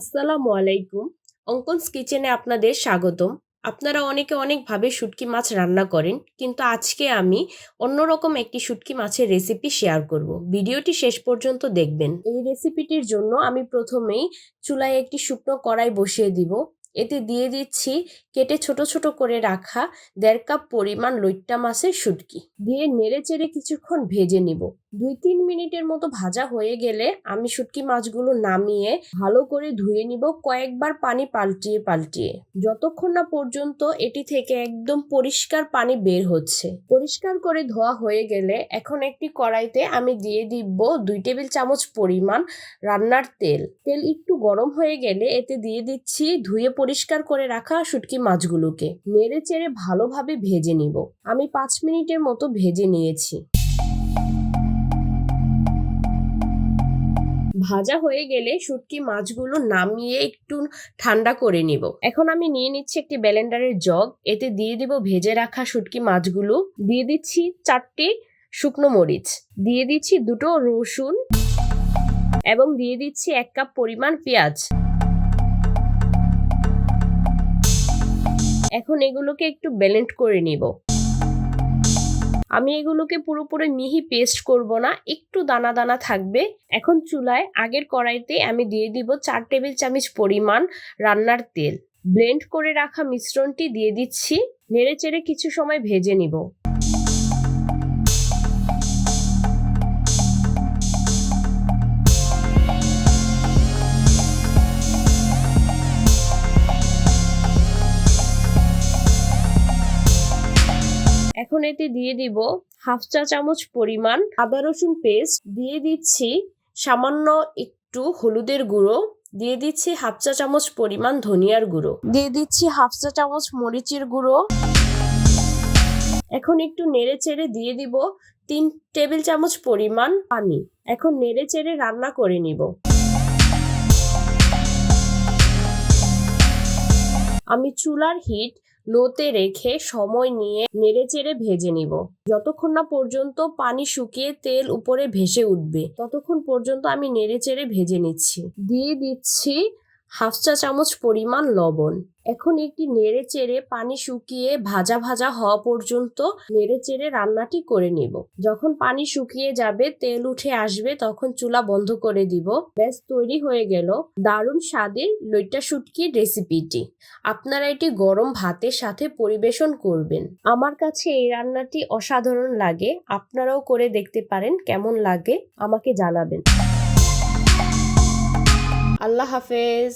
আসসালামু আলাইকুম। অঙ্কনস কিচেনে আপনাদের স্বাগতম। আপনারা অনেকে অনেকভাবে শুটকি মাছ রান্না করেন, কিন্তু আজকে আমি অন্যরকম একটি শুটকি মাছের রেসিপি শেয়ার করব। ভিডিওটি শেষ পর্যন্ত দেখবেন। এই রেসিপিটির জন্য আমি প্রথমেই চুলায় একটি শুকনো কড়াই বসিয়ে দিব। এতে দিয়ে দিচ্ছি কেটে ছোট ছোট করে রাখা দেড় কাপ পরিমাণ লইট্টা মাছের শুটকি। দিয়ে নেড়ে চেড়ে কিছুক্ষণ ভেজে নিব। দুই তিন মিনিটের মতো ভাজা হয়ে গেলে আমি শুটকি মাছগুলো নামিয়ে ভালো করে ধুয়ে নিব, কয়েকবার পানি পাল্টিয়ে পাল্টিয়ে। যতক্ষণ না পর্যন্ত এটি থেকে একদম পরিষ্কার পানি বের হচ্ছে। পরিষ্কার করে ধোয়া হয়ে গেলে এখন একটি কড়াইতে আমি দিয়ে দিব দুই টেবিল চামচ পরিমাণ রান্নার তেল। তেল একটু গরম হয়ে গেলে এতে দিয়ে দিচ্ছি ধুয়ে পরিষ্কার করে রাখা শুটকি মাছগুলোকে। নেড়ে চেড়ে ভালোভাবে ভেজে নিব। আমি পাঁচ মিনিটের মতো ভেজে নিয়েছি। ভাজা হয়ে গেলে শুটকি মাছগুলো নামিয়ে একটু ঠান্ডা করে নিব। এখন আমি নিয়ে নিচ্ছি একটি ব্যালেন্ডারের জগ। এতে দিয়ে দিব ভেজে রাখা শুটকি মাছগুলো। দিয়ে দিচ্ছি চারটি শুকনো মরিচ। দিয়ে দিচ্ছি দুটো রসুন এবং দিয়ে দিচ্ছি এক কাপ পরিমাণ পেঁয়াজ। এখন এগুলোকে একটু ব্যালেন্ড করে নিব। আমি এগুলোকে পুরোপুরি মিহি পেস্ট করব না, একটু দানা দানা থাকবে। এখন চুলায় আগের কড়াইতে আমি দিয়ে দিব চার টেবিল চামচ পরিমাণ রান্নার তেল। ব্লেন্ড করে রাখা মিশ্রণটি দিয়ে দিচ্ছি, নেড়ে চেড়ে কিছু সময় ভেজে নিব। এখন এতে দিয়ে দিব হাফ চা চামচ পরিমাণ আদা রসুন পেস্ট দিয়ে দিচ্ছি সামান্য একটু হলুদের গুঁড়ো, দিয়ে দিচ্ছি হাফ চা চামচ পরিমাণ ধনিয়ার গুঁড়ো, দিয়ে দিচ্ছি হাফ চা চামচ মরিচের গুঁড়ো। এখন একটু নেড়ে চেড়ে দিয়ে দিব তিন টেবিল চামচ পরিমাণ পানি। এখন নেড়ে চেড়ে রান্না করে নিব। আমি চুলার হিট লোতে রেখে সময় নিয়ে নেড়ে চেড়ে ভেজে নিব। যতক্ষণ না পর্যন্ত পানি শুকিয়ে তেল উপরে ভেসে উঠবে, ততক্ষণ পর্যন্ত আমি নেড়ে চেড়ে ভেজে নিচ্ছি। দিয়ে দিচ্ছি হাফ চা চামচ পরিমাণ লবণ। এখন একটি নেড়ে চেড়ে পানি শুকিয়ে ভাজা ভাজা হওয়া পর্যন্ত নেড়ে চেড়ে রান্নাটি করে নিব। যখন পানি শুকিয়ে যাবে, তেল উঠে আসবে, তখন চুলা বন্ধ করে দিব। ব্যাস, তৈরি হয়ে গেল দারুণ স্বাদের লইটা শুটকির রেসিপিটি। আপনারা এটি গরম ভাতের সাথে পরিবেশন করবেন। আমার কাছে এই রান্নাটি অসাধারণ লাগে। আপনারাও করে দেখতে পারেন কেমন লাগে। আমাকে জানাবেন। আল্লাহ হাফেজ।